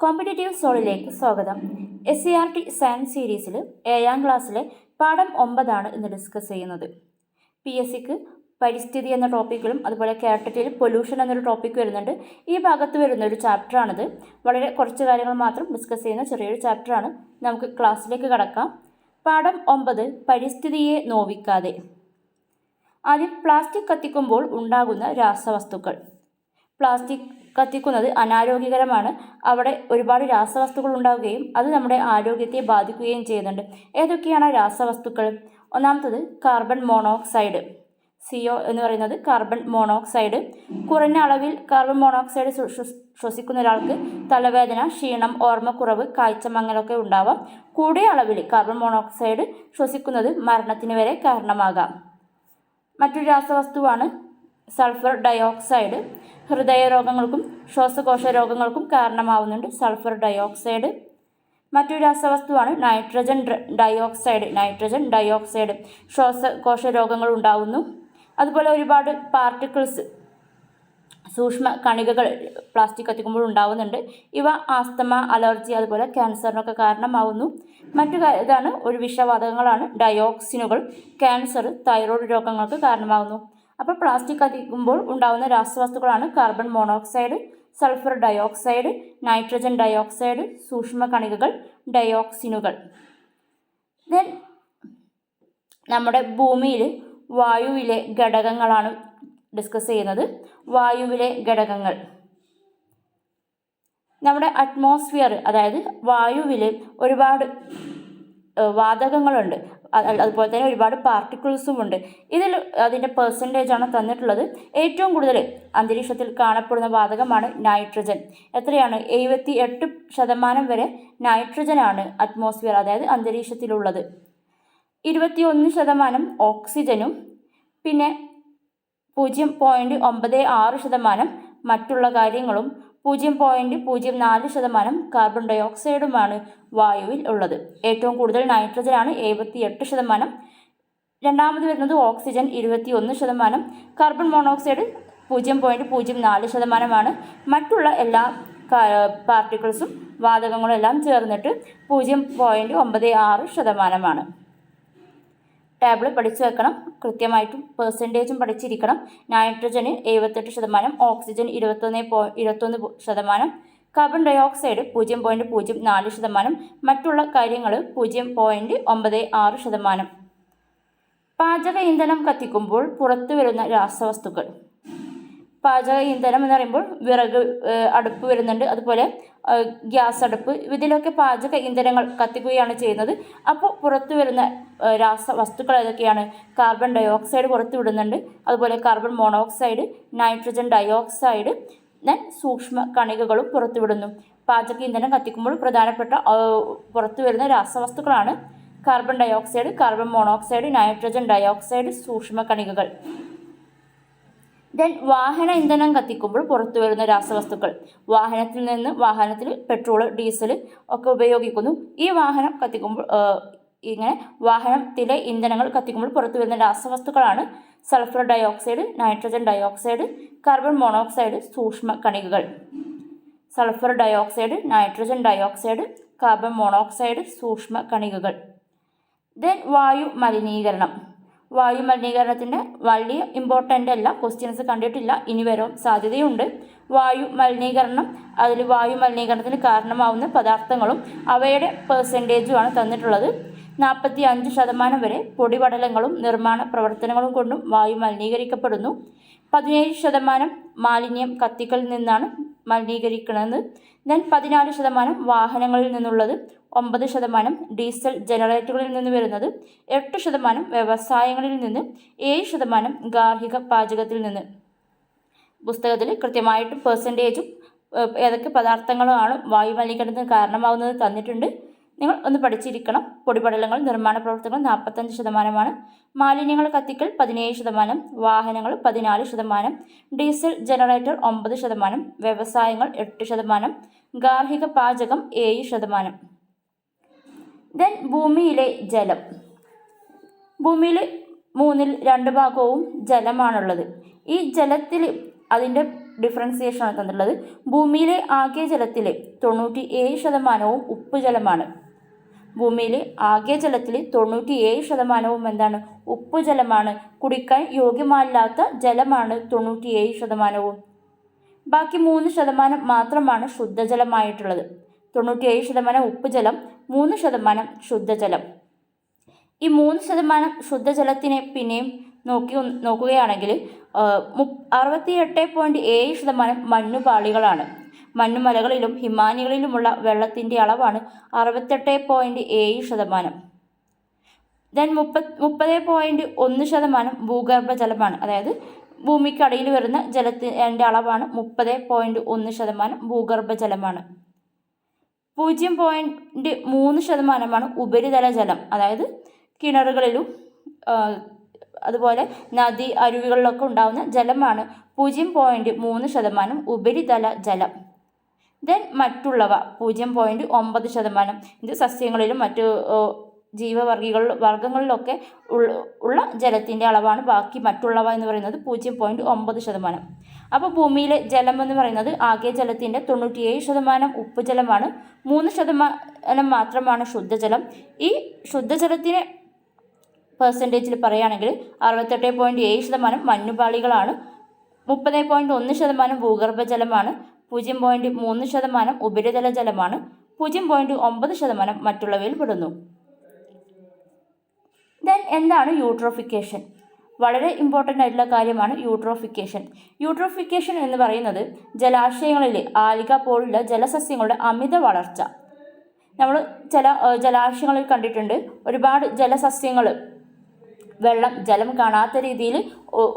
Competitive സോളിലേക്ക് സ്വാഗതം. S C R T science സീരീസിൽ ഏഴാം ക്ലാസ്സിലെ പാഠം ഒമ്പതാണ് ഇന്ന് ഡിസ്കസ് ചെയ്യുന്നത്. പി എസ് സിക്ക് പരിസ്ഥിതി എന്ന ടോപ്പിക്കിലും അതുപോലെ കാറ്റഗറിയിൽ പൊല്യൂഷൻ എന്നൊരു ടോപ്പിക്ക് വരുന്നുണ്ട്. ഈ ഭാഗത്ത് വരുന്ന ഒരു ചാപ്റ്ററാണിത് വളരെ കുറച്ച് കാര്യങ്ങൾ മാത്രം ഡിസ്കസ് ചെയ്യുന്ന ചെറിയൊരു ചാപ്റ്ററാണ് നമുക്ക് ക്ലാസ്സിലേക്ക് കടക്കാം. പാഠം ഒമ്പത് പരിസ്ഥിതിയെ നോവിക്കാതെ. ആദ്യം പ്ലാസ്റ്റിക് കത്തിക്കുമ്പോൾ ഉണ്ടാകുന്ന രാസവസ്തുക്കൾ. പ്ലാസ്റ്റിക് കത്തിക്കുന്നത് അനാരോഗ്യകരമാണ്. അവിടെ ഒരുപാട് രാസവസ്തുക്കൾ ഉണ്ടാവുകയും അത് നമ്മുടെ ആരോഗ്യത്തെ ബാധിക്കുകയും ചെയ്യുന്നുണ്ട്. ഏതൊക്കെയാണ് രാസവസ്തുക്കൾ? ഒന്നാമത്തത് കാർബൺ മോണോക്സൈഡ്. സി ഒ എന്ന് പറയുന്നത് കാർബൺ മോണോക്സൈഡ്. കുറഞ്ഞ അളവിൽ കാർബൺ മോണോക്സൈഡ് ശ്വ- ശ്വ- ശ്വസിക്കുന്ന ഒരാൾക്ക് തലവേദന ക്ഷീണം ഓർമ്മക്കുറവ് കാഴ്ചമങ്ങലൊക്കെ ഉണ്ടാവാം. കൂടിയ അളവിൽ കാർബൺ മോണോക്സൈഡ് ശ്വസിക്കുന്നത് മരണത്തിന് വരെ കാരണമാകാം. മറ്റൊരു രാസവസ്തുവാണ് സൾഫർ ഡയോക്സൈഡ് ഹൃദയരോഗങ്ങൾക്കും ശ്വാസകോശ രോഗങ്ങൾക്കും കാരണമാവുന്നുണ്ട് സൾഫർ ഡയോക്സൈഡ്. മറ്റൊരു രാസവസ്തുവാണ് നൈട്രജൻ ഡയോക്സൈഡ്. നൈട്രജൻ ഡയോക്സൈഡ് ശ്വാസകോശ രോഗങ്ങൾ ഉണ്ടാവുന്നു. അതുപോലെ ഒരുപാട് പാർട്ടിക്കിൾസ് സൂക്ഷ്മ കണികകൾ പ്ലാസ്റ്റിക് കത്തിക്കുമ്പോൾ ഉണ്ടാവുന്നുണ്ട്. ഇവ ആസ്തമ അലർജി അതുപോലെ ക്യാൻസറിനൊക്കെ കാരണമാവുന്നു. മറ്റു ഇതാണ് ഒരു വിഷവാതകങ്ങളാണ് ഡയോക്സിനുകൾ. ക്യാൻസർ തൈറോയ്ഡ് രോഗങ്ങൾക്ക് കാരണമാകുന്നു അപ്പോൾ പ്ലാസ്റ്റിക് കത്തിക്കുമ്പോൾ ഉണ്ടാകുന്ന രാസവസ്തുക്കളാണ് carbon monoxide sulphur dioxide nitrogen dioxide സൂക്ഷ്മ കണികകൾ ഡയോക്സിനുകൾ ദെൻ നമ്മുടെ ഭൂമിയിൽ വായുവിലെ ഘടകങ്ങളാണ് ഡിസ്കസ് ചെയ്യുന്നത്. വായുവിലെ ഘടകങ്ങൾ. നമ്മുടെ അറ്റ്മോസ്ഫിയർ അതായത് വായുവിൽ ഒരുപാട് വാതകങ്ങളുണ്ട്. അത് അതുപോലെ തന്നെ ഒരുപാട് പാർട്ടിക്കിൾസും ഉണ്ട് ഇതിൽ അതിന്റെ ആണ് തന്നിട്ടുള്ളത്. ഏറ്റവും കൂടുതൽ അന്തരീക്ഷത്തിൽ കാണപ്പെടുന്ന വാതകമാണ് നൈട്രജൻ. എത്രയാണ്? എഴുപത്തി എട്ട് ശതമാനം വരെ നൈട്രജനാണ് അറ്റ്മോസ്ഫിയർ അതായത് അന്തരീക്ഷത്തിലുള്ളത്. ഇരുപത്തി ഒന്ന് ശതമാനം ഓക്സിജനും പിന്നെ പൂജ്യം പോയിന്റ് ഒമ്പത് ആറ് ശതമാനം മറ്റുള്ള കാര്യങ്ങളും പൂജ്യം പോയിന്റ് പൂജ്യം നാല് ശതമാനം കാർബൺ ഡൈ ഓക്സൈഡുമാണ് വായുവിൽ ഉള്ളത്. ഏറ്റവും കൂടുതൽ നൈട്രജനാണ് എഴുപത്തി എട്ട് ശതമാനം. രണ്ടാമത് വരുന്നത് ഓക്സിജൻ ഇരുപത്തി ഒന്ന് ശതമാനം. കാർബൺ മോണോക്സൈഡ് പൂജ്യം പോയിന്റ് പൂജ്യം നാല് ശതമാനമാണ്. മറ്റുള്ള എല്ലാ പാർട്ടിക്കിൾസും വാതകങ്ങളും എല്ലാം ചേർന്നിട്ട് പൂജ്യം പോയിന്റ് ഒമ്പത് ആറ് ശതമാനമാണ്. ടേബിൾ പഠിച്ചു വെക്കണം. കൃത്യമായിട്ടും പെർസെന്റേജും പഠിച്ചിരിക്കണം. നൈട്രജന് എഴുപത്തെട്ട് ശതമാനം ഓക്സിജൻ ഇരുപത്തൊന്ന് പോ ഇരുപത്തൊന്ന് ശതമാനം കാർബൺ ഡൈ ഓക്സൈഡ് പൂജ്യം പോയിന്റ് പൂജ്യം നാല് ശതമാനം മറ്റുള്ള കാര്യങ്ങൾ പൂജ്യം പോയിന്റ് ഒമ്പത് ആറ് ശതമാനം. പാചക ഇന്ധനം കത്തിക്കുമ്പോൾ പുറത്തു വരുന്ന രാസവസ്തുക്കൾ. പാചക ഇന്ധനം എന്ന് പറയുമ്പോൾ വിറക് അടുപ്പ് വരുന്നുണ്ട്. അതുപോലെ ഗ്യാസ് അടുപ്പ്. ഇതിലൊക്കെ പാചക ഇന്ധനങ്ങൾ കത്തിക്കുകയാണ് ചെയ്യുന്നത്. അപ്പോൾ പുറത്തു വരുന്ന രാസ വസ്തുക്കൾ ഏതൊക്കെയാണ്? കാർബൺ ഡൈ ഓക്സൈഡ് പുറത്തു വിടുന്നുണ്ട്. അതുപോലെ carbon monoxide nitrogen dioxide then സൂക്ഷ്മ കണികകളും പുറത്തുവിടുന്നു പാചക ഇന്ധനം കത്തിക്കുമ്പോൾ പ്രധാനപ്പെട്ട പുറത്തു വരുന്ന രാസവസ്തുക്കളാണ് carbon dioxide carbon monoxide nitrogen dioxide സൂക്ഷ്മ കണികകൾ. ദെൻ വാഹന ഇന്ധനം കത്തിക്കുമ്പോൾ പുറത്തു വരുന്ന രാസവസ്തുക്കൾ. വാഹനത്തിൽ നിന്ന് വാഹനത്തിൽ പെട്രോൾ ഡീസൽ ഒക്കെ ഉപയോഗിക്കുന്നു. ഈ വാഹനം കത്തിക്കുമ്പോൾ ഇങ്ങനെ വാഹനത്തിലെ ഇന്ധനങ്ങൾ കത്തിക്കുമ്പോൾ പുറത്തു വരുന്ന രാസവസ്തുക്കളാണ് sulphur dioxide nitrogen dioxide carbon monoxide സൂക്ഷ്മ കണികകൾ. Sulphur dioxide nitrogen dioxide carbon monoxide സൂക്ഷ്മ കണികകൾ. ദെൻ വായു മലിനീകരണം. വായു മലിനീകരണത്തിന്റെ വലിയ ഇമ്പോർട്ടന്റ് അല്ല. ക്വസ്റ്റ്യൻസ് കണ്ടിട്ടില്ല. ഇനി വരാൻ സാധ്യതയുണ്ട്. വായു മലിനീകരണം അതിൽ വായു മലിനീകരണത്തിന് കാരണമാവുന്ന പദാർത്ഥങ്ങളും അവയുടെ പെർസെന്റേജുമാണ് തന്നിട്ടുള്ളത്. നാൽപ്പത്തി അഞ്ച് ശതമാനം വരെ പൊടിപടലങ്ങളും നിർമ്മാണ പ്രവർത്തനങ്ങളും കൊണ്ടും വായു മലിനീകരിക്കപ്പെടുന്നു. പതിനേഴ് ശതമാനം മാലിന്യം കത്തികളിൽ നിന്നാണ് മലിനീകരിക്കുന്നത് ദെൻ പതിനാല് ശതമാനം വാഹനങ്ങളിൽ നിന്നുള്ളത് ഒമ്പത് ശതമാനം ഡീസൽ ജനറേറ്ററുകളിൽ നിന്ന് വരുന്നത് എട്ട് ശതമാനം വ്യവസായങ്ങളിൽ നിന്ന് ഏഴ് ശതമാനം ഗാർഹിക പാചകത്തിൽ നിന്ന്. പുസ്തകത്തിൽ കൃത്യമായിട്ട് പെർസെന്റേജും ഏതൊക്കെ പദാർത്ഥങ്ങളാണ് വായു മലിനീകരണത്തിന് കാരണമാവുന്നത് തന്നിട്ടുണ്ട്. നിങ്ങൾ ഒന്ന് പഠിച്ചിരിക്കണം. പൊടിപടലങ്ങൾ നിർമ്മാണ പ്രവർത്തനങ്ങൾ നാൽപ്പത്തഞ്ച് ശതമാനമാണ്. മാലിന്യങ്ങൾ കത്തിക്കൽ പതിനേഴ് ശതമാനം. വാഹനങ്ങൾ പതിനാല് ശതമാനം. ഡീസൽ ജനറേറ്റർ ഒമ്പത് ശതമാനം. വ്യവസായങ്ങൾ എട്ട് ശതമാനം. ഗാർഹിക പാചകം ഏഴ് ശതമാനം. ദെൻ ഭൂമിയിലെ ജലം. ഭൂമിയിൽ മൂന്നിൽ രണ്ട് ഭാഗവും ജലമാണുള്ളത്. ഈ ജലത്തിൽ അതിന്റെ ഡിഫറൻസിയേഷനാണ് തന്നിട്ടുള്ളത്. ഭൂമിയിലെ ആകെ ജലത്തിലെ തൊണ്ണൂറ്റി ഏഴ് ശതമാനവും ഉപ്പ് ജലമാണ്. ഭൂമിയിലെ ആകെ ജലത്തിൽ തൊണ്ണൂറ്റി ഏഴ് ശതമാനവും എന്താണ്? ഉപ്പ് ജലമാണ്. കുടിക്കാൻ യോഗ്യമല്ലാത്ത ജലമാണ് തൊണ്ണൂറ്റി ഏഴ് ശതമാനവും. ബാക്കി മൂന്ന് ശതമാനം മാത്രമാണ് ശുദ്ധജലമായിട്ടുള്ളത്. തൊണ്ണൂറ്റിയേഴ് ശതമാനം ഉപ്പ് ജലം മൂന്ന് ശതമാനം ശുദ്ധജലം. ഈ മൂന്ന് ശതമാനം ശുദ്ധജലത്തിനെ പിന്നെയും നോക്കി നോക്കുകയാണെങ്കിൽ അറുപത്തി എട്ട് പോയിന്റ് ഏഴ് ശതമാനം മഞ്ഞുപാളികളാണ് മഞ്ഞുമലകളിലും ഹിമാനികളിലുമുള്ള വെള്ളത്തിന്റെ അളവാണ് അറുപത്തെട്ട് പോയിന്റ് ഏഴ് ശതമാനം. ദെൻ മുപ്പത് മുപ്പത് പോയിന്റ് ഒന്ന് ശതമാനം ഭൂഗർഭജലമാണ്. അതായത് ഭൂമിക്കടിയിൽ വരുന്ന ജലത്തിന്റെ അളവാണ് മുപ്പത് പോയിന്റ് ഒന്ന് ശതമാനം ഭൂഗർഭജലമാണ്. പൂജ്യം പോയിന്റ് മൂന്ന് ശതമാനമാണ് ഉപരിതല ജലം. അതായത് കിണറുകളിലും അതുപോലെ നദി അരുവികളിലൊക്കെ ഉണ്ടാകുന്ന ജലമാണ് പൂജ്യം പോയിന്റ് മൂന്ന് ശതമാനം ഉപരിതല ജലം. ദെൻ മറ്റുള്ളവ പൂജ്യം പോയിന്റ് ഒമ്പത് ശതമാനം. ഇത് സസ്യങ്ങളിലും മറ്റു ജീവവർഗികൾ വർഗങ്ങളിലൊക്കെ ഉള്ള ജലത്തിന്റെ അളവാണ്. ബാക്കി മറ്റുള്ളവ എന്ന് പറയുന്നത് പൂജ്യം പോയിന്റ് ഒമ്പത് ശതമാനം. അപ്പോൾ ഭൂമിയിലെ ജലം എന്ന് പറയുന്നത് ആകെ ജലത്തിന്റെ തൊണ്ണൂറ്റിയേഴ് ശതമാനം ഉപ്പ് ജലമാണ്. മൂന്ന് ശതമാനം മാത്രമാണ് ശുദ്ധജലം. ഈ ശുദ്ധജലത്തിനെ പെർസെന്റേജിൽ പറയുകയാണെങ്കിൽ അറുപത്തെട്ട് പോയിന്റ് ഏഴ് ശതമാനം മഞ്ഞുപാളികളാണ് മുപ്പത് പോയിന്റ് ഒന്ന് ശതമാനം ഭൂഗർഭജലമാണ്. പൂജ്യം പോയിന്റ് മൂന്ന് ശതമാനം ഉപരിതല ജലമാണ് പൂജ്യം പോയിന്റ് ഒമ്പത് ശതമാനം മറ്റുള്ളവയിൽ പെടുന്നു. ദെൻ എന്താണ് യൂട്രോഫിക്കേഷൻ വളരെ ഇമ്പോർട്ടന്റ് ആയിട്ടുള്ള കാര്യമാണ് യൂട്രോഫിക്കേഷൻ യൂട്രോഫിക്കേഷൻ എന്ന് പറയുന്നത് ജലാശയങ്ങളിലെ ആലിക പോലുള്ള ജലസസ്യങ്ങളുടെ അമിത വളർച്ച. നമ്മൾ ചില ജലാശയങ്ങളിൽ കണ്ടിട്ടുണ്ട്. ഒരുപാട് ജലസസ്യങ്ങൾ വെള്ളം ജലം കാണാത്ത രീതിയിൽ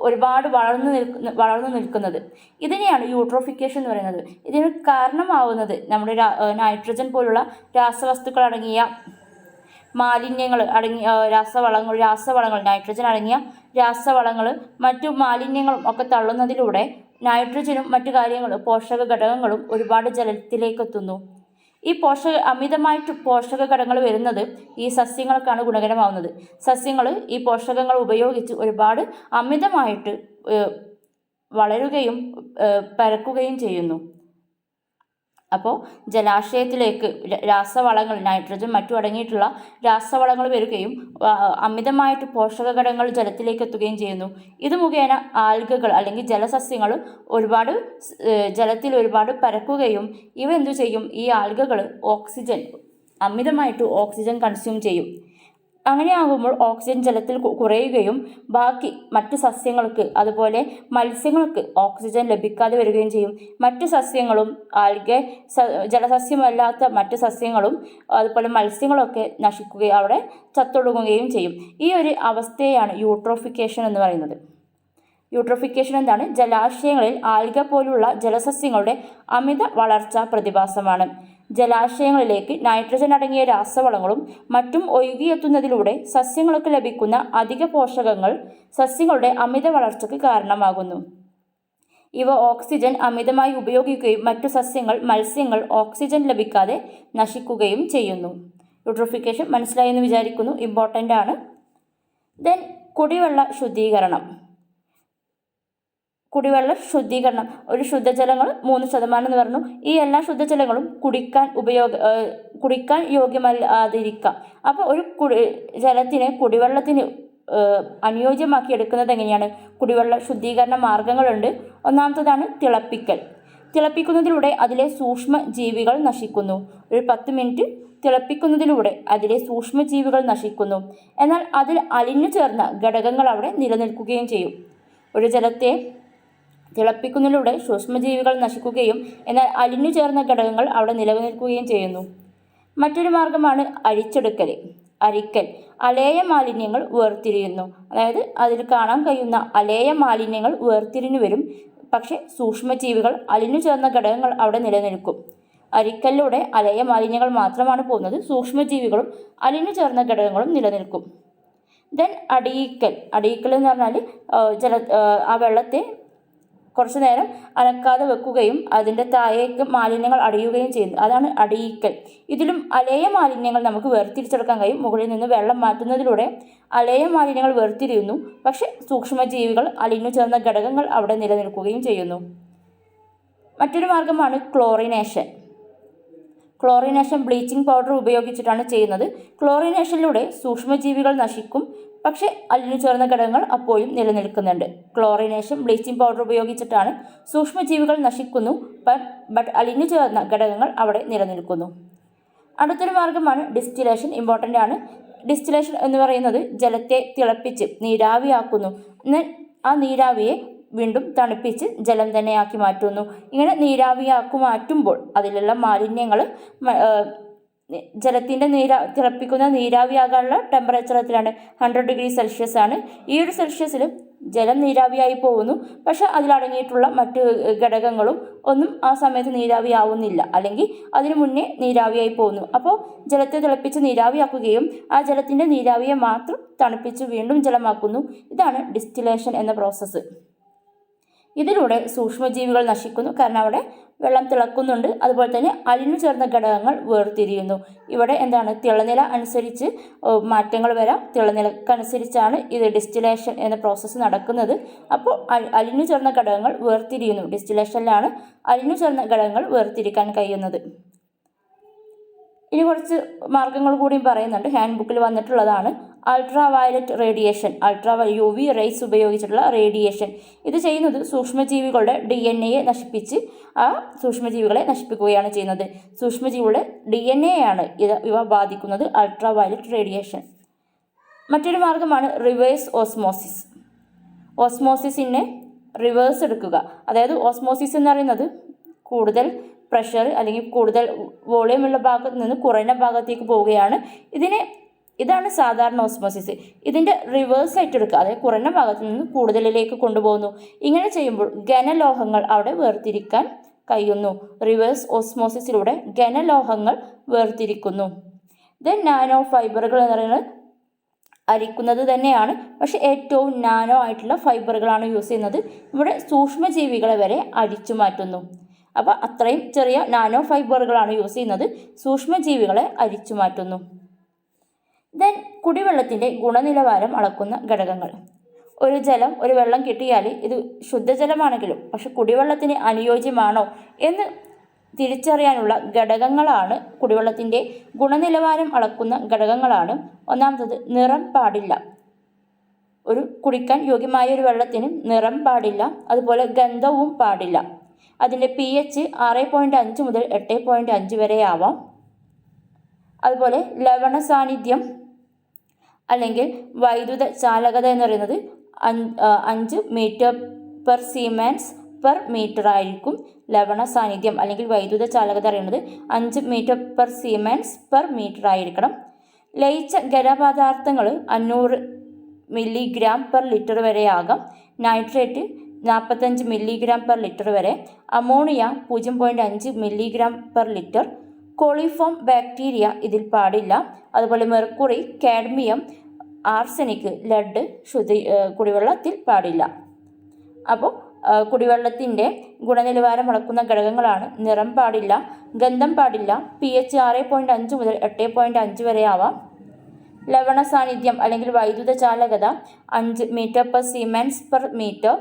ഒരുപാട് വളർന്നു നിൽക്കുന്ന വളർന്നു നിൽക്കുന്നത്. ഇതിനെയാണ് യൂട്രോഫിക്കേഷൻ എന്ന് പറയുന്നത്. ഇതിന് കാരണമാവുന്നത് നമ്മുടെ നൈട്രജൻ പോലുള്ള രാസവസ്തുക്കൾ അടങ്ങിയ മാലിന്യങ്ങൾ അടങ്ങിയ രാസവളങ്ങൾ രാസവളങ്ങൾ നൈട്രജൻ അടങ്ങിയ രാസവളങ്ങൾ മറ്റു മാലിന്യങ്ങളും ഒക്കെ തള്ളുന്നതിലൂടെ നൈട്രജനും മറ്റു കാര്യങ്ങളും പോഷക ഘടകങ്ങളും ഒരുപാട് ജലത്തിലേക്ക് എത്തുന്നു ഈ പോഷക അമിതമായിട്ട് പോഷക ഘടകങ്ങൾ വരുന്നത് ഈ സസ്യങ്ങൾക്കാണ് ഗുണകരമാവുന്നത്. സസ്യങ്ങൾ ഈ പോഷകങ്ങൾ ഉപയോഗിച്ച് ഒരുപാട് അമിതമായിട്ട് വളരുകയും പരക്കുകയും ചെയ്യുന്നു. അപ്പോൾ ജലാശയത്തിലേക്ക് രാസവളങ്ങൾ നൈട്രജൻ മറ്റും അടങ്ങിയിട്ടുള്ള രാസവളങ്ങൾ വരികയും അമിതമായിട്ട് പോഷക ഘടകങ്ങൾ ജലത്തിലേക്ക് എത്തുകയും ചെയ്യുന്നു. ഇത് മുഖേന ആൽഗകൾ അല്ലെങ്കിൽ ജലസസ്യങ്ങൾ ഒരുപാട് ജലത്തിൽ ഒരുപാട് പരക്കുകയും ഇവ എന്തു ചെയ്യും? ഈ ആൽഗകൾ ഓക്സിജൻ അമിതമായിട്ട് ഓക്സിജൻ കൺസ്യൂം ചെയ്യും. അങ്ങനെയാകുമ്പോൾ ഓക്സിജൻ ജലത്തിൽ കുറയുകയും ബാക്കി മറ്റ് സസ്യങ്ങൾക്ക് അതുപോലെ മത്സ്യങ്ങൾക്ക് ഓക്സിജൻ ലഭിക്കാതെ വരികയും ചെയ്യും. മറ്റ് സസ്യങ്ങളും ആൽഗെ ജലസസ്യമല്ലാത്ത മറ്റ് സസ്യങ്ങളും അതുപോലെ മത്സ്യങ്ങളൊക്കെ നശിക്കുകയും അവിടെ ചത്തൊടുങ്ങുകയും ചെയ്യും. ഈ ഒരു അവസ്ഥയാണ് യൂട്രോഫിക്കേഷൻ എന്ന് പറയുന്നത്. യൂട്രോഫിക്കേഷൻ എന്താണ്? ജലാശയങ്ങളിൽ ആൽഗ പോലുള്ള ജലസസ്യങ്ങളുടെ അമിത വളർച്ചാ പ്രതിഭാസമാണ്. ജലാശയങ്ങളിലേക്ക് നൈട്രജൻ അടങ്ങിയ രാസവളങ്ങളും മറ്റും ഒഴുകിയെത്തുന്നതിലൂടെ സസ്യങ്ങൾക്ക് ലഭിക്കുന്ന അധിക പോഷകങ്ങൾ സസ്യങ്ങളുടെ അമിത വളർച്ചയ്ക്ക് കാരണമാകുന്നു. ഇവ ഓക്സിജൻ അമിതമായി ഉപയോഗിക്കുകയും മറ്റു സസ്യങ്ങൾ മത്സ്യങ്ങൾ ഓക്സിജൻ ലഭിക്കാതെ നശിക്കുകയും ചെയ്യുന്നു. യൂട്രോഫിക്കേഷൻ മനസ്സിലായെന്ന് വിചാരിക്കുന്നു. ഇമ്പോർട്ടന്റ് ആണ്. ദെൻ കുടിവെള്ള ശുദ്ധീകരണം. കുടിവെള്ള ശുദ്ധീകരണം. ഒരു ശുദ്ധജലങ്ങൾ മൂന്ന് ശതമാനം എന്ന് പറഞ്ഞു. ഈ എല്ലാ ശുദ്ധജലങ്ങളും കുടിക്കാൻ ഉപയോഗ കുടിക്കാൻ യോഗ്യമല്ലാതിരിക്കാം. അപ്പോൾ ഒരു കുടി ജലത്തിന് കുടിവെള്ളത്തിന് അനുയോജ്യമാക്കി എടുക്കുന്നത് എങ്ങനെയാണ്? കുടിവെള്ള ശുദ്ധീകരണ മാർഗങ്ങളുണ്ട്. ഒന്നാമത്തതാണ് തിളപ്പിക്കൽ. തിളപ്പിക്കുന്നതിലൂടെ അതിലെ സൂക്ഷ്മ ജീവികൾ നശിക്കുന്നു. ഒരു പത്ത് മിനിറ്റ് തിളപ്പിക്കുന്നതിലൂടെ അതിലെ സൂക്ഷ്മ ജീവികൾ നശിക്കുന്നു. എന്നാൽ അതിൽ അലിഞ്ഞു ചേർന്ന ഘടകങ്ങൾ അവിടെ നിലനിൽക്കുകയും ചെയ്യും. ഒരു ജലത്തെ തിളപ്പിക്കുന്നതിലൂടെ സൂക്ഷ്മജീവികൾ നശിക്കുകയും എന്നാൽ അലിഞ്ഞു ചേർന്ന ഘടകങ്ങൾ അവിടെ നിലനിൽക്കുകയും ചെയ്യുന്നു. മറ്റൊരു മാർഗമാണ് അരിച്ചെടുക്കൽ അരിക്കൽ. അലേയ മാലിന്യങ്ങൾ വേർതിരിയുന്നു. അതായത് അതിൽ കാണാൻ കഴിയുന്ന അലേയ മാലിന്യങ്ങൾ വേർതിരിഞ്ഞു വരും. പക്ഷേ സൂക്ഷ്മജീവികൾ അലിഞ്ഞു ചേർന്ന ഘടകങ്ങൾ അവിടെ നിലനിൽക്കും. അരിക്കലിലൂടെ അലേയ മാലിന്യങ്ങൾ മാത്രമാണ് പോകുന്നത്. സൂക്ഷ്മജീവികളും അലിഞ്ഞു ചേർന്ന ഘടകങ്ങളും നിലനിൽക്കും. ദെൻ അടിയിക്കൽ. അടിയിക്കൽ എന്ന് പറഞ്ഞാൽ ജല ആ വെള്ളത്തെ കുറച്ച് നേരം അനക്കാതെ വെക്കുകയും അതിന്റെ താഴേക്ക് മാലിന്യങ്ങൾ അടിയുകയും ചെയ്യുന്നു. അതാണ് അടിയിക്കൽ ഇതിലും അലേയ മാലിന്യങ്ങൾ നമുക്ക് വേർതിരിച്ചെടുക്കാൻ കഴിയും. മുകളിൽ നിന്ന് വെള്ളം മാറ്റുന്നതിലൂടെ അലേയ മാലിന്യങ്ങൾ വേർതിരിയുന്നു. പക്ഷെ സൂക്ഷ്മജീവികൾ അലിഞ്ഞു ചേർന്ന ഘടകങ്ങൾ അവിടെ നിലനിൽക്കുകയും ചെയ്യുന്നു. മറ്റൊരു മാർഗമാണ് ക്ലോറിനേഷൻ. ക്ലോറിനേഷൻ ബ്ലീച്ചിങ് പൗഡർ ഉപയോഗിച്ചിട്ടാണ് ചെയ്യുന്നത്. ക്ലോറിനേഷനിലൂടെ സൂക്ഷ്മജീവികൾ നശിക്കും. പക്ഷേ അലിഞ്ഞു ചേർന്ന ഘടകങ്ങൾ അപ്പോഴും നിലനിൽക്കുന്നുണ്ട്. ക്ലോറിനേഷൻ ബ്ലീച്ചിങ് പൗഡർ ഉപയോഗിച്ചിട്ടാണ് സൂക്ഷ്മജീവികൾ നശിക്കുന്നു ബട്ട് അലിഞ്ഞു ചേർന്ന ഘടകങ്ങൾ അവിടെ നിലനിൽക്കുന്നു. അടുത്തൊരു മാർഗമാണ് ഡിസ്റ്റിലേഷൻ. ഇമ്പോർട്ടന്റ് ആണ് ഡിസ്റ്റിലേഷൻ എന്ന് പറയുന്നത് ജലത്തെ തിളപ്പിച്ച് നീരാവിയാക്കുന്നു. ആ നീരാവിയെ വീണ്ടും തണുപ്പിച്ച് ജലം തന്നെയാക്കി മാറ്റുന്നു. ഇങ്ങനെ നീരാവിയാക്കി മാറ്റുമ്പോൾ അതിലുള്ള മാലിന്യങ്ങൾ ജലത്തിന്റെ നീരാ തിളപ്പിക്കുന്ന നീരാവിയാകാനുള്ള ടെമ്പറേച്ചർ എത്രയാണ് ഹൺഡ്രഡ് ഡിഗ്രി സെൽഷ്യസ് ആണ്. ഈ ഒരു സെൽഷ്യസിൽ ജലം നീരാവിയായി പോകുന്നു. പക്ഷെ അതിലടങ്ങിയിട്ടുള്ള മറ്റ് ഘടകങ്ങളും ഒന്നും ആ സമയത്ത് നീരാവിയാവുന്നില്ല. അല്ലെങ്കിൽ അതിനു മുന്നേ നീരാവിയായി പോകുന്നു. അപ്പോൾ ജലത്തെ തിളപ്പിച്ച് നീരാവിയാക്കുകയും ആ ജലത്തിന്റെ നീരാവിയെ മാത്രം തണുപ്പിച്ച് വീണ്ടും ജലമാക്കുന്നു. ഇതാണ് ഡിസ്റ്റിലേഷൻ എന്ന പ്രോസസ്സ് ഇതിലൂടെ സൂക്ഷ്മജീവികൾ നശിക്കുന്നു. കാരണം അവിടെ വെള്ളം തിളക്കുന്നുണ്ട്. അതുപോലെ തന്നെ അലിഞ്ഞു ചേർന്ന ഘടകങ്ങൾ വേർതിരിയുന്നു. ഇവിടെ എന്താണ്? തിളനില അനുസരിച്ച് മാറ്റങ്ങൾ വരാം. തിളനിലക്കനുസരിച്ചാണ് ഇത് ഡിസ്റ്റിലേഷൻ എന്ന പ്രോസസ്സ് നടക്കുന്നത്. അപ്പോൾ അലിഞ്ഞു ചേർന്ന ഘടകങ്ങൾ വേർതിരിയുന്നു. ഡിസ്റ്റിലേഷനിലാണ് അലിഞ്ഞു ചേർന്ന ഘടകങ്ങൾ വേർതിരിക്കാൻ കഴിയുന്നത്. ഇനി കുറച്ച് മാർഗങ്ങൾ കൂടിയും പറയുന്നുണ്ട്. ഹാൻഡ് ബുക്കിൽ വന്നിട്ടുള്ളതാണ് ultraviolet radiation ultra U V rays ഉപയോഗിച്ചിട്ടുള്ള റേഡിയേഷൻ. ഇത് ചെയ്യുന്നത് സൂക്ഷ്മജീവികളുടെ ഡി എൻ എയെ നശിപ്പിച്ച് ആ സൂക്ഷ്മജീവികളെ നശിപ്പിക്കുകയാണ് ചെയ്യുന്നത്. സൂക്ഷ്മജീവികളുടെ ഡി എൻ എ ആണ് ഇത് ഇവ ബാധിക്കുന്നത് അൾട്രാ വയലറ്റ് റേഡിയേഷൻ. മറ്റൊരു മാർഗമാണ് റിവേഴ്സ് ഓസ്മോസിസ്. ഓസ്മോസിസിനെ റിവേഴ്സ് എടുക്കുക. അതായത് ഓസ്മോസിസ് എന്ന് പറയുന്നത് കൂടുതൽ പ്രഷർ അല്ലെങ്കിൽ കൂടുതൽ വോളിയമുള്ള ഭാഗത്ത് നിന്ന് കുറഞ്ഞ ഭാഗത്തേക്ക് പോവുകയാണ്. ഇതിനെ ഇതാണ് സാധാരണ ഓസ്മോസിസ് ഇതിന്റെ റിവേഴ്സ് ആയിട്ട് എടുക്കുക. അതായത് കുറഞ്ഞ ഭാഗത്ത് നിന്ന് കൂടുതലിലേക്ക് കൊണ്ടുപോകുന്നു. ഇങ്ങനെ ചെയ്യുമ്പോൾ ഘനലോഹങ്ങൾ അവിടെ വേർതിരിക്കാൻ കഴിയുന്നു. റിവേഴ്സ് ഓസ്മോസിസിലൂടെ ഘനലോഹങ്ങൾ വേർതിരിക്കുന്നു. ദെൻ നാനോ ഫൈബറുകൾ എന്ന് പറയുന്നത് അരിക്കുന്നത് തന്നെയാണ്. പക്ഷേ ഏറ്റവും നാനോ ആയിട്ടുള്ള ഫൈബറുകളാണ് യൂസ് ചെയ്യുന്നത്. ഇവിടെ സൂക്ഷ്മജീവികളെ വരെ അരിച്ചു മാറ്റുന്നു. അപ്പോൾ അത്രയും ചെറിയ നാനോ ഫൈബറുകളാണ് യൂസ് ചെയ്യുന്നത്. സൂക്ഷ്മജീവികളെ അരിച്ചു മാറ്റുന്നു. ദെൻ കുടിവെള്ളത്തിന്റെ ഗുണനിലവാരം അളക്കുന്ന ഘടകങ്ങൾ. ഒരു ജലം ഒരു വെള്ളം കിട്ടിയാൽ ഇത് ശുദ്ധജലമാണെങ്കിലും പക്ഷെ കുടിവെള്ളത്തിന് അനുയോജ്യമാണോ എന്ന് തിരിച്ചറിയാനുള്ള ഘടകങ്ങളാണ് കുടിവെള്ളത്തിന്റെ ഗുണനിലവാരം അളക്കുന്ന ഘടകങ്ങളാണ്. ഒന്നാമത്തത് നിറം പാടില്ല. ഒരു കുടിക്കാൻ യോഗ്യമായ ഒരു വെള്ളത്തിന് നിറം പാടില്ല. അതുപോലെ ഗന്ധവും പാടില്ല. അതിന്റെ പി എച്ച് ആറ് പോയിന്റ് അഞ്ച് മുതൽ എട്ട് പോയിന്റ് അഞ്ച് വരെ ആവാം. അതുപോലെ ലവണ സാന്നിധ്യം അല്ലെങ്കിൽ വൈദ്യുത ചാലകത എന്ന് പറയുന്നത് അഞ്ച് metre per siemens per metre ആയിരിക്കും. ലവണ സാന്നിധ്യം അല്ലെങ്കിൽ വൈദ്യുത ചാലകത അറിയുന്നത് അഞ്ച് metre per siemens per metre ആയിരിക്കണം. ലയിച്ച ഖരപദാർത്ഥങ്ങൾ അഞ്ഞൂറ് മില്ലിഗ്രാം പെർ ലിറ്റർ വരെ ആകാം. നൈട്രേറ്റ് നാൽപ്പത്തഞ്ച് മില്ലിഗ്രാം പെർ ലിറ്റർ വരെ. അമോണിയ പൂജ്യം പോയിന്റ് അഞ്ച് milligram per litre. Coliform bacteria ഇതിൽ പാടില്ല. അതുപോലെ മെർക്കുറി കാഡ്മിയം ആർസനിക് ലഡ് ശുദ്ധി കുടിവെള്ളത്തിൽ പാടില്ല. അപ്പോൾ കുടിവെള്ളത്തിന്റെ ഗുണനിലവാരം അളക്കുന്ന ഘടകങ്ങളാണ്. നിറം പാടില്ല ഗന്ധം പാടില്ല പി എച്ച് ആറ് പോയിന്റ് അഞ്ച് മുതൽ എട്ട് പോയിന്റ് അഞ്ച് വരെ ആവാം. ലവണ സാന്നിധ്യം അല്ലെങ്കിൽ വൈദ്യുത ചാലകത അഞ്ച് metre per siemens per metre.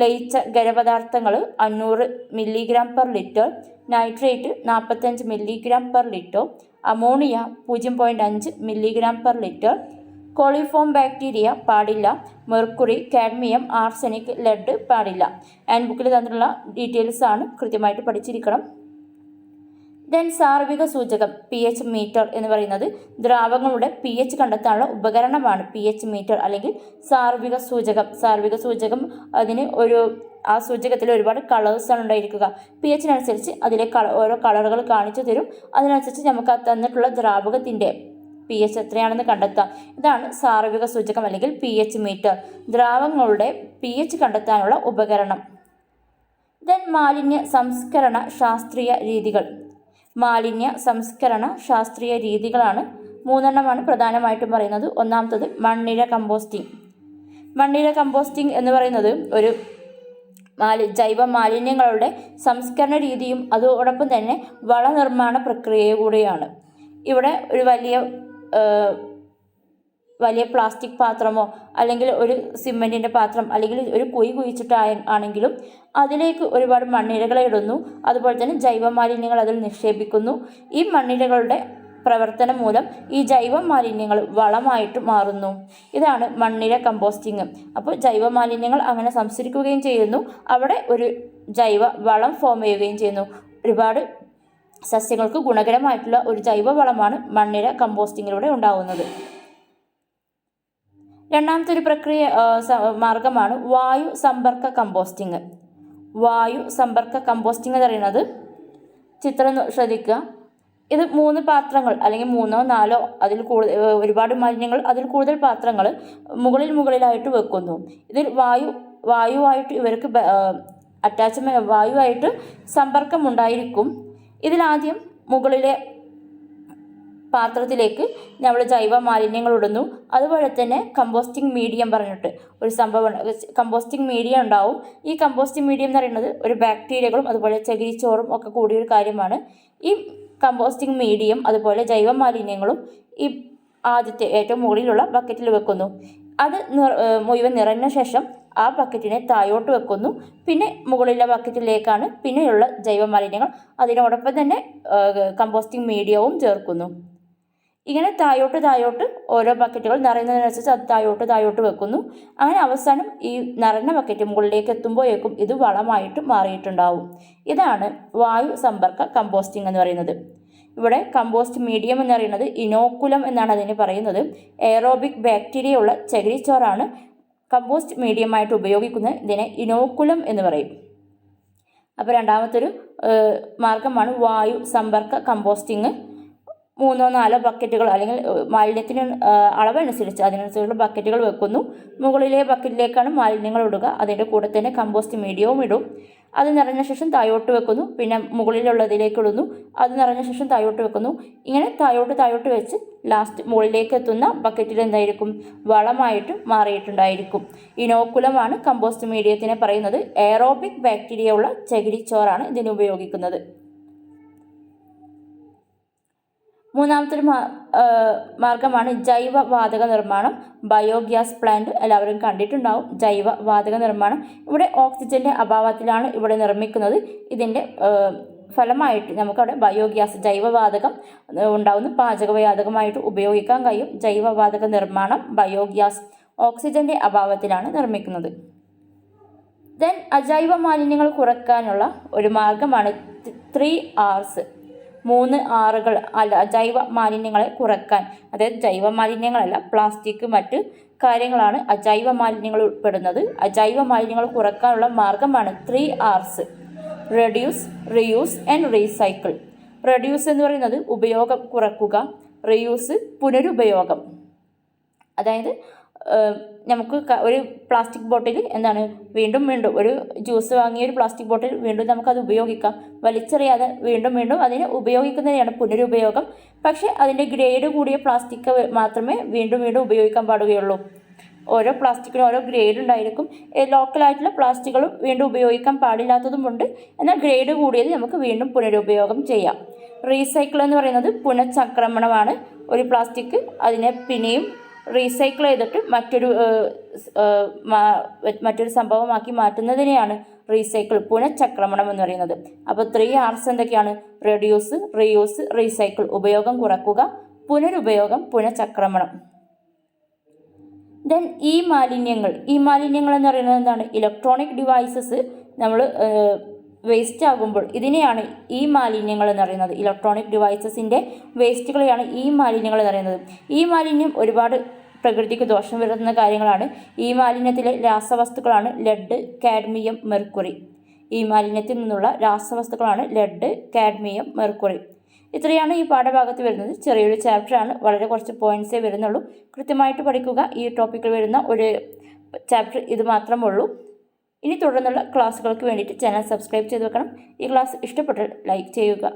ലയിച്ച ഖരപദാർത്ഥങ്ങൾ അഞ്ഞൂറ് മില്ലിഗ്രാം പെർ ലിറ്റർ നൈട്രേറ്റ് നാൽപ്പത്തഞ്ച് മില്ലിഗ്രാം പെർ ലിറ്റർ അമോണിയ പൂജ്യം പോയിന്റ് അഞ്ച് milligram per litre coliform bacteria പാടില്ല മെർക്കുറി കാഡ്മിയം ആർസെനിക് ലെഡ് പാടില്ല. ആൻഡ് ബുക്കിൽ തന്നിട്ടുള്ള ഡീറ്റെയിൽസ് ആണ് കൃത്യമായിട്ട് പഠിച്ചിരിക്കണം. ദെൻ സാർവിക സൂചകം പി എച്ച് മീറ്റർ എന്ന് പറയുന്നത് ദ്രാവകങ്ങളുടെ പി എച്ച് കണ്ടെത്താനുള്ള ഉപകരണമാണ് പി എച്ച് മീറ്റർ അല്ലെങ്കിൽ സാർവിക സൂചകം. സാർവിക സൂചകം അതിന് ഒരു ആ സൂചകത്തിൽ ഒരുപാട് കളേഴ്സാണ് ഉണ്ടായിരിക്കുക. പി എച്ചിനനുസരിച്ച് അതിലെ കള ഓരോ കളറുകൾ കാണിച്ചു തരും. അതിനനുസരിച്ച് നമുക്ക് ആ തന്നിട്ടുള്ള ദ്രാവകത്തിന്റെ പി എച്ച് എത്രയാണെന്ന് കണ്ടെത്താം. ഇതാണ് സാർവിക സൂചകം അല്ലെങ്കിൽ പി എച്ച് മീറ്റർ ദ്രാവങ്ങളുടെ പി എച്ച് കണ്ടെത്താനുള്ള ഉപകരണം. ദെൻ മാലിന്യ സംസ്കരണ ശാസ്ത്രീയ രീതികൾ. മാലിന്യ സംസ്കരണ ശാസ്ത്രീയ രീതികളാണ് മൂന്നെണ്ണമാണ് പ്രധാനമായിട്ടും പറയുന്നത്. ഒന്നാമത്തത് മണ്ണിര കമ്പോസ്റ്റിംഗ്. മണ്ണിര കമ്പോസ്റ്റിംഗ് എന്ന് പറയുന്നത് ഒരു മാലി ജൈവ മാലിന്യങ്ങളുടെ സംസ്കരണ രീതിയും അതോടൊപ്പം തന്നെ വളനിർമ്മാണ പ്രക്രിയ കൂടിയാണ്. ഇവിടെ ഒരു വലിയ വലിയ പ്ലാസ്റ്റിക് പാത്രമോ അല്ലെങ്കിൽ ഒരു സിമെന്റിന്റെ പാത്രം അല്ലെങ്കിൽ ഒരു കുഴി കുഴിച്ചിട്ട് ആണെങ്കിലും അതിലേക്ക് ഒരുപാട് മണ്ണിരകളെ ഇടുന്നു. അതുപോലെ തന്നെ ജൈവ മാലിന്യങ്ങൾ അതിൽ നിക്ഷേപിക്കുന്നു. ഈ മണ്ണിരകളുടെ പ്രവർത്തനം മൂലം ഈ ജൈവ മാലിന്യങ്ങൾ വളമായിട്ട് മാറുന്നു. ഇതാണ് മണ്ണിര കമ്പോസ്റ്റിങ് അപ്പോൾ ജൈവ മാലിന്യങ്ങൾ അങ്ങനെ സംസ്കരിക്കുകയും ചെയ്യുന്നു. അവിടെ ഒരു ജൈവ വളം ഫോം ചെയ്യുകയും ചെയ്യുന്നു. ഒരുപാട് സസ്യങ്ങൾക്ക് ഗുണകരമായിട്ടുള്ള ഒരു ജൈവ വളമാണ് മണ്ണിര കമ്പോസ്റ്റിങ്ങിലൂടെ ഉണ്ടാകുന്നത് രണ്ടാമത്തെ ഒരു പ്രക്രിയ മാർഗമാണ് വായു സമ്പർക്ക കമ്പോസ്റ്റിംഗ്. വായു സമ്പർക്ക കമ്പോസ്റ്റിംഗ് എന്ന് പറയുന്നത് ചിത്രം ശ്രദ്ധിക്കുക. ഇത് മൂന്ന് പാത്രങ്ങൾ അല്ലെങ്കിൽ മൂന്നോ നാലോ അതിൽ കൂടുതൽ ഒരുപാട് മാലിന്യങ്ങൾ അതിൽ കൂടുതൽ പാത്രങ്ങൾ മുകളിൽ മുകളിലായിട്ട് വെക്കുന്നു. ഇതിൽ വായു വായുവായിട്ട് ഇവർക്ക് അറ്റാച്ച്മെന്റ് വായുവായിട്ട് സമ്പർക്കമുണ്ടായിരിക്കും ഇതിലാദ്യം മുകളിലെ പാത്രത്തിലേക്ക് നമ്മൾ ജൈവ മാലിന്യങ്ങൾ ഇടുന്നു അതുപോലെ തന്നെ കമ്പോസ്റ്റിംഗ് മീഡിയം പറഞ്ഞിട്ട് ഒരു സംഭവം കമ്പോസ്റ്റിംഗ് മീഡിയം ഉണ്ടാവും. ഈ കമ്പോസ്റ്റിംഗ് മീഡിയം എന്ന് പറയുന്നത് ഒരു ബാക്ടീരിയകളും അതുപോലെ ചകിരിച്ചോറും ഒക്കെ കൂടിയൊരു കാര്യമാണ്. ഈ കമ്പോസ്റ്റിംഗ് മീഡിയം അതുപോലെ ജൈവ മാലിന്യങ്ങളും ഈ ആദ്യത്തെ ഏറ്റവും മുകളിലുള്ള ബക്കറ്റിൽ വെക്കുന്നു. അത് മുഴുവൻ നിറഞ്ഞ ശേഷം ആ ബക്കറ്റിനെ താഴോട്ട് വെക്കുന്നു. പിന്നെ മുകളിലെ ബക്കറ്റിലേക്കാണ് പിന്നെയുള്ള ജൈവ മാലിന്യങ്ങൾ. അതിനോടൊപ്പം തന്നെ കമ്പോസ്റ്റിംഗ് മീഡിയവും ചേർക്കുന്നു. ഇങ്ങനെ തായോട്ട് തായോട്ട് ഓരോ ബക്കറ്റുകൾ നിറയുന്നതിനനുസരിച്ച് തായോട്ട് തായോട്ട് വെക്കുന്നു. അങ്ങനെ അവസാനം ഈ നിറഞ്ഞ ബക്കറ്റ് മുകളിലേക്ക് എത്തുമ്പോഴേക്കും ഇത് വളമായിട്ട് മാറിയിട്ടുണ്ടാവും. ഇതാണ് വായു സമ്പർക്ക കമ്പോസ്റ്റിംഗ് എന്ന് പറയുന്നത്. ഇവിടെ കമ്പോസ്റ്റ് മീഡിയം എന്ന് പറയുന്നത് ഇനോക്കുലം എന്നാണ് അതിന് പറയുന്നത്. എയറോബിക് ബാക്ടീരിയ ഉള്ള ചകിരിച്ചോറാണ് കമ്പോസ്റ്റ് മീഡിയമായിട്ട് ഉപയോഗിക്കുന്നത്. ഇതിനെ ഇനോക്കുലം എന്ന് പറയും. അപ്പോൾ രണ്ടാമത്തൊരു മാർഗമാണ് വായു സമ്പർക്ക കമ്പോസ്റ്റിംഗ്. മൂന്നോ നാലോ ബക്കറ്റുകൾ അല്ലെങ്കിൽ മാലിന്യത്തിന് അളവനുസരിച്ച് അതിനനുസരിച്ചുള്ള ബക്കറ്റുകൾ വെക്കുന്നു. മുകളിലെ ബക്കറ്റിലേക്കാണ് മാലിന്യങ്ങൾ ഇടുക. അതിന്റെ കൂടെ തന്നെ കമ്പോസ്റ്റ് മീഡിയവും ഇടും. അത് നിറഞ്ഞ ശേഷം താഴോട്ട് വെക്കുന്നു. പിന്നെ മുകളിലുള്ളതിലേക്ക് ഇടുന്നു. അത് നിറഞ്ഞ ശേഷം താഴോട്ട് വെക്കുന്നു. ഇങ്ങനെ താഴോട്ട് താഴോട്ട് വെച്ച് ലാസ്റ്റ് മുകളിലേക്ക് എത്തുന്ന ബക്കറ്റിൽ എന്തായിരിക്കും? വളമായിട്ട് മാറിയിട്ടുണ്ടായിരിക്കും. ഇനോക്കുലമാണ് കമ്പോസ്റ്റ് മീഡിയത്തിനെ പറയുന്നത്. എയറോബിക് ബാക്ടീരിയ ഉള്ള ചകിരിച്ചോറാണ് ഇതിന് ഉപയോഗിക്കുന്നത്. മൂന്നാമത്തെ ഒരു മാർഗമാണ് ജൈവ വാതക നിർമ്മാണം ബയോഗ്യാസ് പ്ലാന്റ് എല്ലാവരും കണ്ടിട്ടുണ്ടാവും. ജൈവ വാതക നിർമ്മാണം ഇവിടെ ഓക്സിജന്റെ അഭാവത്തിലാണ് ഇവിടെ നിർമ്മിക്കുന്നത്. ഇതിന്റെ ഫലമായിട്ട് നമുക്കവിടെ ബയോഗ്യാസ് ജൈവവാതകം ഉണ്ടാവുന്ന പാചകവാതകമായിട്ട് ഉപയോഗിക്കാൻ കഴിയും. ജൈവവാതക നിർമ്മാണം ബയോഗ്യാസ് ഓക്സിജന്റെ അഭാവത്തിലാണ് നിർമ്മിക്കുന്നത്. ദെൻ അജൈവ മാലിന്യങ്ങൾ കുറയ്ക്കാനുള്ള ഒരു മാർഗമാണ് ത്രീ ആർസ് മൂന്ന് ആറുകൾ അല്ല ജൈവ മാലിന്യങ്ങളെ കുറയ്ക്കാൻ അതായത് ജൈവ മാലിന്യങ്ങളല്ല പ്ലാസ്റ്റിക് മറ്റ് കാര്യങ്ങളാണ് അജൈവ മാലിന്യങ്ങൾ ഉൾപ്പെടുന്നത്. അജൈവ മാലിന്യങ്ങൾ കുറയ്ക്കാനുള്ള മാർഗമാണ് three Rs reduce reuse and recycle reduce എന്ന് പറയുന്നത് ഉപയോഗം കുറക്കുക റിയൂസ് പുനരുപയോഗം. അതായത് നമുക്ക് ഒരു പ്ലാസ്റ്റിക് ബോട്ടിൽ എന്താണ് വീണ്ടും വീണ്ടും ഒരു ജ്യൂസ് വാങ്ങിയ ഒരു പ്ലാസ്റ്റിക് ബോട്ടിൽ വീണ്ടും നമുക്കത് ഉപയോഗിക്കാം. വലിച്ചെറിയാതെ വീണ്ടും വീണ്ടും അതിനെ ഉപയോഗിക്കുന്നതിനാണ് പുനരുപയോഗം. പക്ഷേ അതിന്റെ ഗ്രേഡ് കൂടിയ പ്ലാസ്റ്റിക് മാത്രമേ വീണ്ടും വീണ്ടും ഉപയോഗിക്കാൻ പാടുകയുള്ളൂ. ഓരോ പ്ലാസ്റ്റിക്കിനും ഓരോ ഗ്രേഡ് ഉണ്ടായിരിക്കും. ലോക്കലായിട്ടുള്ള പ്ലാസ്റ്റിക്കുകളും വീണ്ടും ഉപയോഗിക്കാൻ പാടില്ലാത്തതുമുണ്ട്. എന്നാൽ ഗ്രേഡ് കൂടിയത് നമുക്ക് വീണ്ടും പുനരുപയോഗം ചെയ്യാം. റീസൈക്കിൾ എന്ന് പറയുന്നത് പുനഃചക്രമണമാണ്. ഒരു പ്ലാസ്റ്റിക് അതിനെ പിന്നെയും റീസൈക്കിൾ ചെയ്തിട്ട് മറ്റൊരു മറ്റൊരു സംഭവമാക്കി മാറ്റുന്നതിനെയാണ് റീസൈക്കിൾ പുനഃചക്രമണം എന്ന് പറയുന്നത്. അപ്പോൾ ത്രീ ആർസ് എന്തൊക്കെയാണ്? റെഡ്യൂസ് റീയൂസ് റീസൈക്കിൾ ഉപയോഗം കുറക്കുക പുനരുപയോഗം പുനഃചക്രമണം. ദെൻ ഈ മാലിന്യങ്ങൾ ഈ മാലിന്യങ്ങൾ എന്ന് പറയുന്നത് എന്താണ്? ഇലക്ട്രോണിക് ഡിവൈസസ് നമ്മൾ വേസ്റ്റ് ആകുമ്പോൾ ഇതിനെയാണ് ഈ മാലിന്യങ്ങൾ എന്ന് പറയുന്നത്. ഇലക്ട്രോണിക് ഡിവൈസസിന്റെ വേസ്റ്റുകളെയാണ് ഈ മാലിന്യങ്ങൾ എന്ന് പറയുന്നത്. ഈ മാലിന്യം ഒരുപാട് പ്രകൃതിക്ക് ദോഷം വരുത്തുന്ന കാര്യങ്ങളാണ്. ഈ മാലിന്യത്തിലെ രാസവസ്തുക്കളാണ് ലെഡ് കാഡ്മിയം മെർക്കുറി ഈ മാലിന്യത്തിൽ നിന്നുള്ള രാസവസ്തുക്കളാണ് ലെഡ് കാഡ്മിയം മെർക്കുറി ഇത്രയാണ് ഈ പാഠഭാഗത്ത് വരുന്നത്. ചെറിയൊരു ചാപ്റ്ററാണ് വളരെ കുറച്ച് പോയിന്റ്സേ വരുന്നുള്ളൂ. കൃത്യമായിട്ട് പഠിക്കുക. ഈ ടോപ്പിക്കിൽ വരുന്ന ഒരു ചാപ്റ്റർ ഇത് മാത്രമുള്ളൂ ഇനി തുടർന്നുള്ള ക്ലാസ്സുകൾക്ക് വേണ്ടിയിട്ട് ചാനൽ സബ്സ്ക്രൈബ് ചെയ്ത് വെക്കണം. ഈ ക്ലാസ് ഇഷ്ടപ്പെട്ടാൽ ലൈക്ക് ചെയ്യുക.